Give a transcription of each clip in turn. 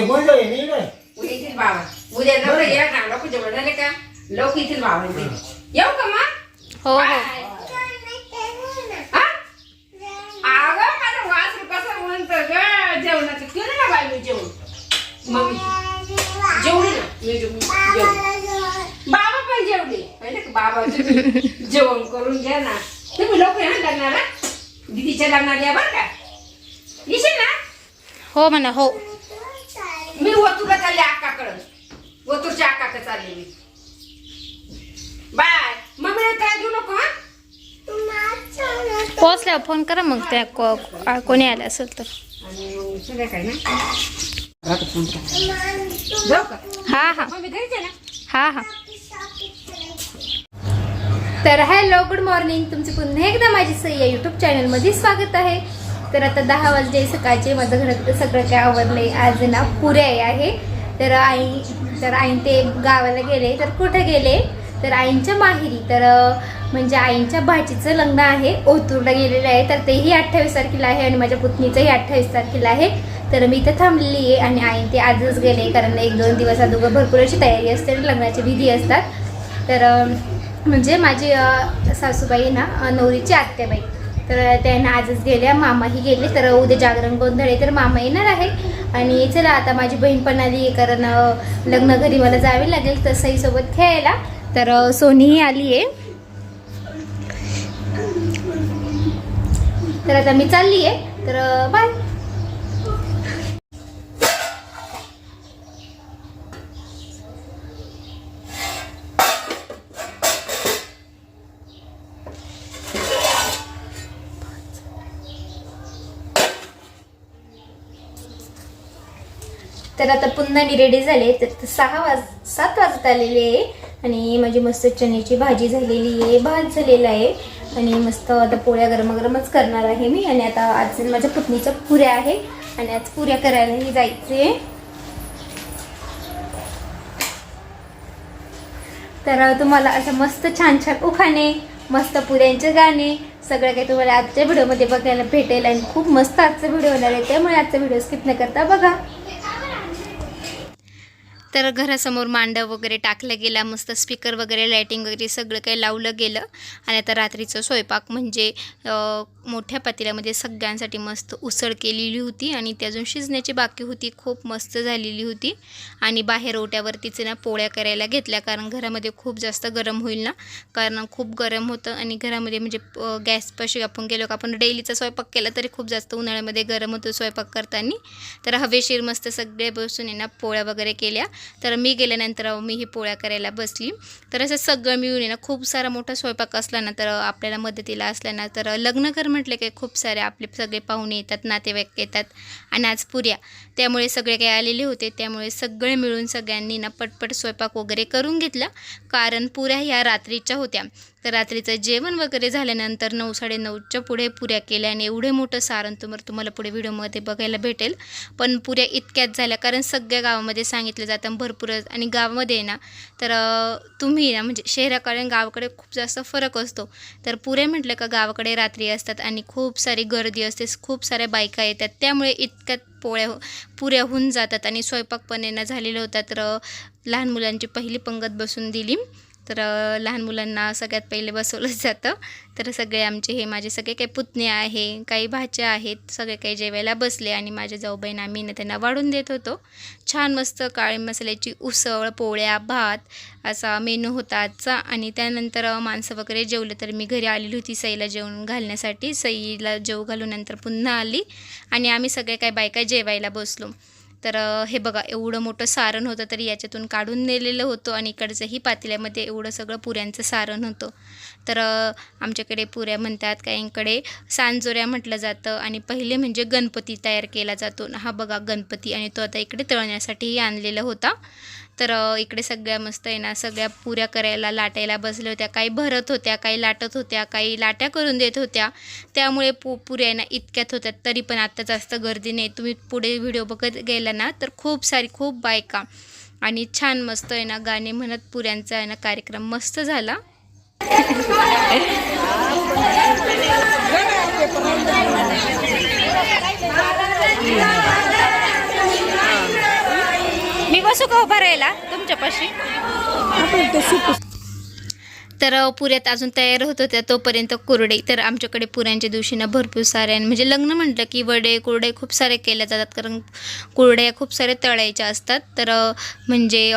उद्या कोण जाईल नाही ना उद्या येतील बाबा. उद्या लवकर या ना लोक जेवण झाले का? लोक येतील बाबा इथे. येऊ का मग? हो हो. बाय. हा? अगं माझं वासरू कसं म्हणतं ग? जेवणाचं केलं ना बाई मी जेवण. मग जेवली ना मी जेवली जेवली. बाबा पण जेवले. पाहिलं का बाबा जेवण करून घ्या ना. तुम्ही लोक या ना लग्नाला. दीदीच्या लग्नाला या बरं का. येशील ना? हो म्हणा हो. मी वतूला चालले अक्काकडं वतूरच्या अक्काकडे चालले मी. बाय. मम्मीला त्रास देऊ नको हा? पोहोचल्यावर फोन करा मग त्या को- को- कोणी आलं असेल तर. आणि मग संध्याकाळी ना? राहतो फोन करा. जाऊ का? हा हा. मम्मी घरीच आहे ना? हा हा. तर हॅलो गुड मॉर्निंग. तुमचे पुन्हा एकदा माझी सई या यूट्यूब चॅनलमध्ये स्वागत आहे. तर आता दहा वाजले सकाळचे माझं घरात सगळं काय आवरले आज ना पुऱ्या आहे तर आई तर आई ते गावाला गेले. तर कुठे गेले? तर आईंच्या माहेरी. तर म्हणजे आईंच्या भाचीचं लग्न आहे. ओतूरला गेलेलं आहे. तर तेही अठ्ठावीस तारखेला आहे आणि माझ्या पुतणीचंही अठ्ठावीस तारखेला आहे. तर मी इथं थांबलेली आहे आणि आई ते आजच गेले. कारण एक दोन दिवस अगोदर भरपूर अशी तयारी असते आणि लग्नाची विधी असतात. तर म्हणजे माझी सासूबाई ना नवरीची आत्याबाई. तर त्यांना आजच गेल्या मामाही गेले तर उद्या जागरण गोंधळ आहे तर मामा येणार आहे. आणि चला आता माझी बहीण पण आली आहे कारण लग्न घरी मला जावे लागेल तर सोबत खेळायला. तर सोनीही आली आहे तर आता मी चालली आहे तर बाय तर आता पुन्हा मी रेडी झाले. तर सहा वाज सात वाजत आलेले आहे. आणि माझी मस्त चण्याची भाजी झालेली आहे. भात झालेला आहे. आणि मस्त आता पोळ्या गरमागरमच करणार आहे मी. आणि आता आज माझ्या पुतणीच्या पुऱ्या आहे. आणि आज पुऱ्या करायलाही जायचे तर तुम्हाला असं मस्त छान छान उखाणे मस्त पुऱ्यांचे गाणे सगळं काही तुम्हाला आजच्या व्हिडिओमध्ये बघायला भेटेल. आणि खूप मस्त आजचा व्हिडिओ होणार आहे. त्यामुळे आजचा व्हिडिओ स्किप न करता बघा. तर घरासमोर मांडव वगैरे टाकलं गेला मस्त स्पीकर वगैरे लायटिंग वगैरे सगळं काही लावलं गेलं. आणि आता रात्रीचं स्वयंपाक म्हणजे मोठ्या पातेल्यामध्ये सगळ्यांसाठी मस्त उसळ केलेली होती आणि ती अजून शिजण्याची बाकी होती. खूप मस्त झालेली होती. आणि बाहेर ओट्यावरतीच ना पोळ्या करायला घेतल्या कारण घरामध्ये खूप जास्त गरम होईल ना. कारण खूप गरम होतं आणि घरामध्ये म्हणजे गॅसपाशी आपण गेलो का आपण डेलीचा स्वयंपाक केला तरी खूप जास्त उन्हाळ्यामध्ये गरम होतो स्वयंपाक करताना. तर हवेशीर मस्त सगळे बसून ना पोळ्या वगैरे केल्या. तर मी गेल्यानंतर मी ही पोळ्या करायला बसली. तर असं सगळं मिळून आहे ना खूप सारा मोठा स्वयंपाक असला ना तर आपल्याला मदतीला असला ना तर लग्नकर म्हटलं की खूप सारे आपले सगळे पाहुणे येतात नातेवाईक येतात आणि आज पुऱ्या. त्यामुळे सगळे काही आलेले होते त्यामुळे सगळे मिळून सगळ्यांनी ना पटपट स्वयंपाक वगैरे करून घेतला. कारण पुऱ्या ह्या रात्रीच्या होत्या. तर रात्रीचं जेवण वगैरे झाल्यानंतर नऊ साडेनऊच्या पुढे पुऱ्या केल्या आणि एवढे मोठं सारण तुम्हाला तुम्हाला पुढे व्हिडिओमध्ये बघायला भेटेल. पण पुऱ्या इतक्याच झाल्या कारण सगळ्या गावामध्ये सांगितलं जातं भरपूर आणि गावामध्ये आहे ना तर तुम्ही ना म्हणजे शहराकडे गावाकडे खूप जास्त फरक असतो. तर पुरे म्हटलं का गावाकडे रात्री असतात आणि खूप सारी गर्दी असते खूप साऱ्या बायका येतात. त्यामुळे इतक्यात पोळ्या हो- पुऱ्या होऊन जातात आणि स्वयंपाक पण येणं झालेलं होता. तर लहान मुलांची पहिली पंगत बसून दिली. तर लहान मुलांना सगळ्यात पहिले बसवलं जातं. तर सगळे आमचे हे माझे सगळे काही पुतणे आहे काही भाच्या आहेत सगळे काही जेवायला बसले आणि माझ्या जाऊबाईंना आम्ही ना त्यांना वाढून देत होतो. छान मस्त काळी मसाल्याची उसळ पोळ्या भात असा मेनू होता आजचा. आणि त्यानंतर माणसं वगैरे जेवले तर मी घरी आलेली होती सईला जेवण घालण्यासाठी. सईला जेव घालून नंतर पुन्हा आली आणि आम्ही सगळे काही बायका जेवायला बसलो. तर हे बघा एवढं मोठं सारण होतं तरी याच्यातून काढून नेलेलं होतं आणि इकडचंही पातेल्यामध्ये एवढं सगळं पुऱ्यांचं सारण होतं. तर आमच्याकडे पुऱ्या म्हणतात काहींकडे सांजोऱ्या म्हटलं जातं आणि पहिले म्हणजे गणपती तयार केला जातो. हा बघा गणपती आणि तो आता इकडे तळण्यासाठीही आणलेला होता. तर इकडे सगळ्या मस्त आहे ना सगळ्या पुऱ्या करायला लाटायला बसल्या होत्या. काही भरत होत्या काही लाटत होत्या काही लाट्या करून देत होत्या. त्यामुळे पु पुऱ्या आहे ना इतक्यात होत्या. तरी पण आत्ता जास्त गर्दी नाही. तुम्ही पुढे व्हिडिओ बघत गेला ना तर खूप सारी खूप बायका आणि छान मस्त आहे ना गाणे म्हणत पुऱ्यांचा आहे ना कार्यक्रम मस्त झाला. हा बसू का उभा राहिला तुमच्यापाशी. तर पुऱ्यात अजून तयार होत होत्या तोपर्यंत कुरडे तर आमच्याकडे पुऱ्यांच्या दिवशी ना भरपूर सारे आणि म्हणजे लग्न म्हटलं की वडे कुरडे खूप सारे केल्या जातात. कारण कुरड्या खूप सारे तळायच्या असतात. तर म्हणजे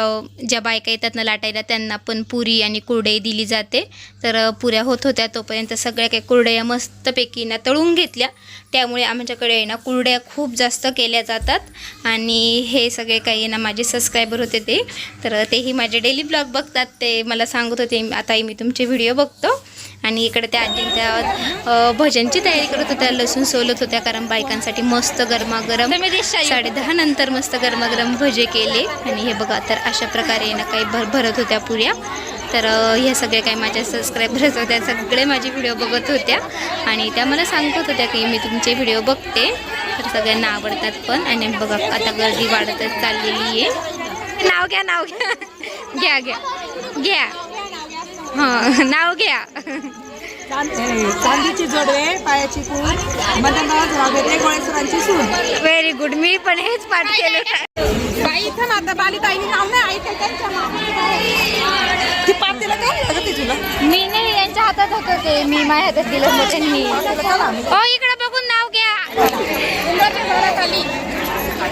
ज्या बायका येतात ना लाटायला त्यांना पण पुरी आणि कुरडई दिली जाते. तर पुऱ्या होत होत्या तोपर्यंत सगळ्या काही कुरड्या मस्तपैकी ना तळून घेतल्या. त्यामुळे आमच्याकडे आहे ना कुरड्या खूप जास्त केल्या जातात. आणि हे सगळे काही ना माझे सबस्क्रायबर होते ते. तर तेही माझे डेली ब्लॉग बघतात. ते मला सांगत होते आताही मी तुमचे व्हिडिओ बघतो. आणि इकडे त्या आजी त्या भजनची तयारी करत होत्या. लसूण सोलत होत्या कारण बायकांसाठी मस्त गरमागरम साडे दहा नंतर मस्त गरमागरम भजे केले. आणि हे बघा तर अशा प्रकारे ना काही भर भरत होत्या पुऱ्या. तर ह्या सगळ्या काही माझ्या सबस्क्रायबर्स होत्या. सगळे माझे व्हिडिओ बघत होत्या. आणि त्या मला सांगत होत्या की मी तुमचे व्हिडिओ बघते. तर सगळ्यांना आवडतात पण. आणि बघा आता गर्दी वाढतच चाललेली आहे. नाव घ्या नाव घ्या. घ्या घ्या. घ्या. हां नाव घ्या. चांदीची जोडवे पायाची व्हेरी गुड मी पण हेच पाठ केलं. बाई इथं ना आता बाली ताईने नाव नाही ऐकलं त्यांच्या तिला काय लागत तुला? मी नाही यांच्या हातात होतं ते. मी माझ्या हातात दिलं मग त्यांनी हो इकडे बघून नाव घ्या. घराखाली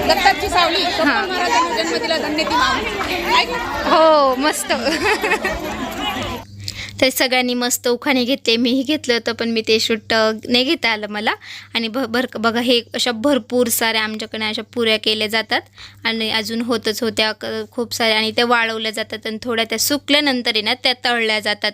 दत्ताची सावली. हा. महाराजांनी जन्म दिला धन्य ती माऊली हो मस्त. तर सगळ्यांनी मस्त उखाणे घेतले. मीही घेतलं होतं पण मी ते शूट नाही घेता आलं मला. आणि भ भर बघा हे अशा भरपूर साऱ्या आमच्याकडे अशा पुऱ्या केल्या जातात. आणि अजून होतच होत्या क- खूप साऱ्या. आणि त्या वाळवल्या जातात आणि थोड्या त्या सुकल्यानंतर आहे ना त्या तळल्या जातात.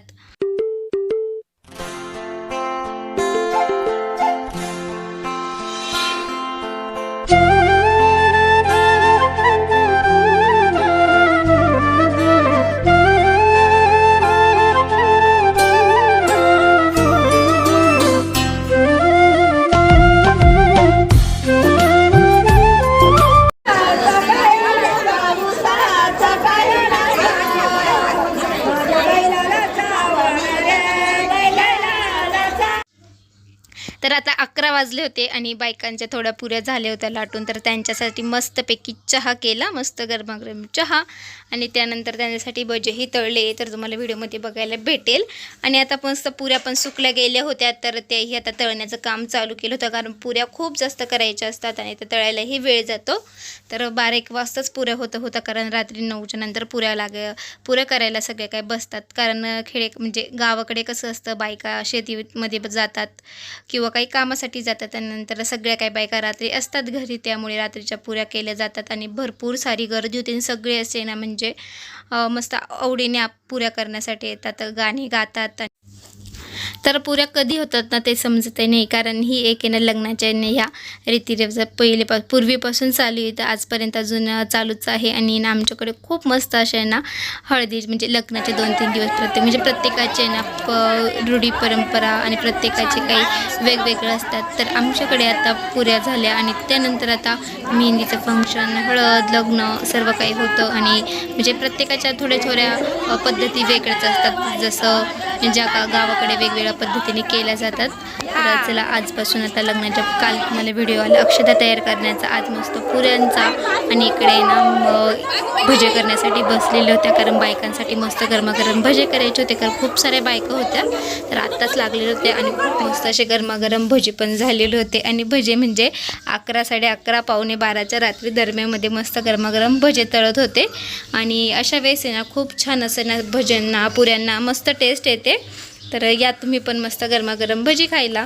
वाजले होते आणि बायकांच्या थोड्या पुऱ्या झाल्या होत्या लाटून तर त्यांच्यासाठी मस्तपैकी चहा केला मस्त गरमागरम चहा. आणि त्यानंतर त्यांच्यासाठी भजेही तळले तर तुम्हाला व्हिडिओमध्ये बघायला भेटेल. आणि आता मस्त पुऱ्या पण सुकल्या गेल्या होत्या तर तेही आता तळण्याचं काम चालू केलं होतं कारण पुऱ्या खूप जास्त करायच्या असतात आणि त्या तळायलाही वेळ जातो. तर बारा एक वाजताच पुऱ्या होतं होतं कारण रात्री नऊच्या नंतर पुऱ्या लाग पुऱ्या करायला सगळे काय बसतात. कारण खेडे म्हणजे गावाकडे कसं असतं बायका शेतीमध्ये जातात किंवा काही कामासाठी जातात त्यानंतर सगळ्या काही बायका रात्री असतात घरी त्यामुळे रात्रीच्या पुऱ्या केल्या जातात आणि भरपूर सारी गर्दी होती. आणि सगळे असे ना म्हणजे मस्त आवडीने आप- पुऱ्या करण्यासाठी येतात गाणी गातात. तर पुऱ्या कधी होतात ना ते समजत नाही कारण ही एक आहे ना लग्नाच्या आहे ना ह्या रीतिरिवाज. पहिलेपा पूर्वीपासून चालू आहे तर आजपर्यंत अजून चालूच आहे. आणि ना आमच्याकडे खूप मस्त अशा आहे ना हळदी म्हणजे लग्नाचे दोन तीन दिवस प्रत्येक म्हणजे प्रत्येकाचे ना प रूढी परंपरा आणि प्रत्येकाचे काही वेगवेगळं असतात. तर आमच्याकडे आता पुऱ्या झाल्या आणि त्यानंतर आता मेहंदीचं फंक्शन हळद लग्न सर्व काही होतं. आणि म्हणजे प्रत्येकाच्या थोड्या थोड्या पद्धती वेगळ्याच असतात. जसं ज्या का गावाकडे वेगवेगळ्या पद्धतीने केल्या जातात. तर चला आजपासून आता लग्नाच्या काल मला व्हिडिओ आला. अक्षता तयार करण्याचा आज मस्त पुऱ्यांचा आणि इकडे ना भजे करण्यासाठी बसलेल्या होत्या. कारण बायकांसाठी मस्त गरमागरम भजे करायचे होते. कारण खूप साऱ्या बायका होत्या. तर आत्ताच लागलेले होते आणि खूप मस्त असे गरमागरम भजे पण झालेले होते. आणि भजे म्हणजे अकरा साडे अकरा पावणे बाराच्या रात्री दरम्यानमध्ये मस्त गरमागरम भजे तळत होते. आणि अशा वेळेस आहे ना खूप छान असं ना भज्यांना पुऱ्यांना मस्त टेस्ट येते. तर या तुम्ही पण मस्त गरमागरम भजी खायला.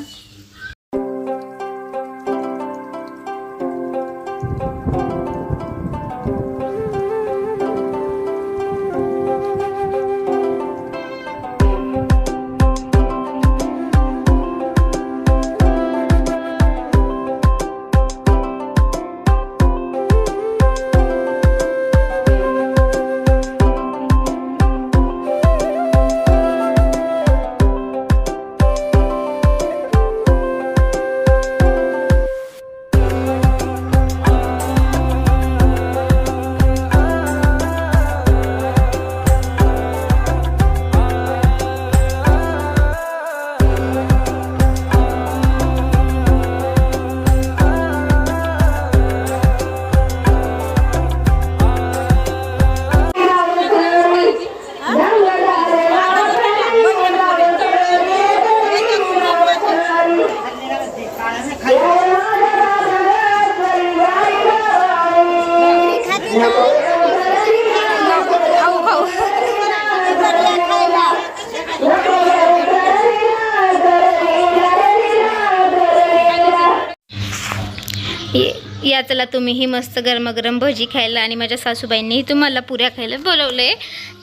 ये- या चला तुम्हीही मस्त गरमागरम भजी खायला आणि माझ्या सासूबाईंनीही तुम्हाला पुऱ्या खायला बोलवले.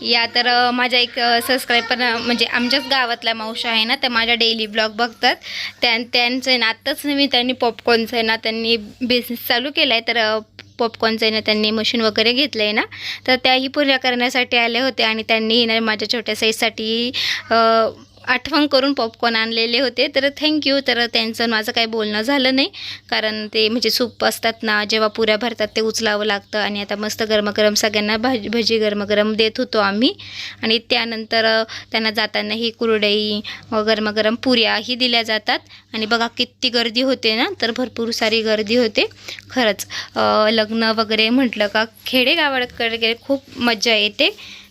या तर माझ्या एक सबस्क्रायबर म्हणजे आमच्याच गावातल्या मावशा आहे ना त्या माझ्या डेली ब्लॉग बघतात. त्या त्यांचं आहे ना आत्ताच मी त्यांनी पॉपकॉर्नचं आहे ना त्यांनी बिझनेस चालू केला आहे तर पॉपकॉर्नचं आहे ना त्यांनी मशीन वगैरे घेतलं आहे ना तर त्याही पुऱ्या करण्यासाठी आले होते आणि त्यांनी ना माझ्या छोट्या साईजसाठी आठवण करून पॉपकॉर्न आणलेले होते. तर थँक्यू तर त्यांचं माझं काही बोलणं झालं नाही. कारण ते म्हणजे सूप असतात ना जेव्हा पुऱ्या भरतात ते उचलावं लागतं. आणि आता मस्त गरमागरम सगळ्यांना भाजी भजी गरमागरम देत होतो आम्ही. आणि त्यानंतर त्यांना जाताना ही कुरडई गरमगरम पुऱ्याही दिल्या जातात. आणि बघा किती गर्दी होते ना तर भरपूर सारी गर्दी होते. खरंच लग्न वगैरे म्हटलं का खेडेगावाकडे खूप मजा येते.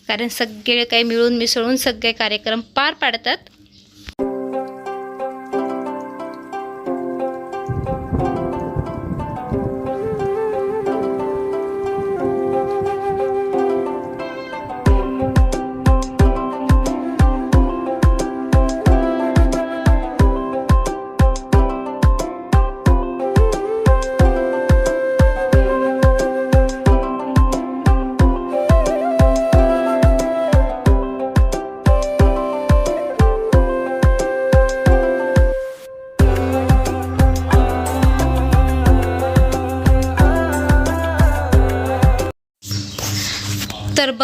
कारण सगळे काही मिळून मिसळून सगळे कार्यक्रम पार पाडतात.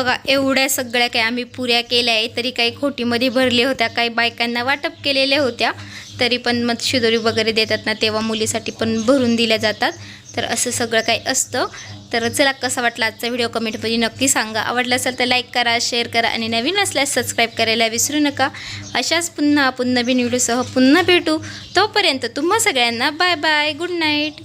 बघा एवढ्या सगळ्या काही आम्ही पुऱ्या केल्या आहे तरी काही खोटीमध्ये भरल्या होत्या काही बायकांना वाटप केलेल्या होत्या तरी पण मग शिदोरी वगैरे देतात ना तेव्हा मुलीसाठी पण भरून दिल्या जातात. तर असं सगळं काही असतं. तर चला कसा वाटला आजचा व्हिडिओ कमेंटमध्ये नक्की सांगा. आवडला असेल तर लाईक करा शेअर करा आणि नवीन असल्यास सबस्क्राईब करायला विसरू नका. अशाच पुन्हा आपण नवीन व्हिडिओसह पुन्हा भेटू. तोपर्यंत तुम्हा सगळ्यांना बाय बाय गुड नाईट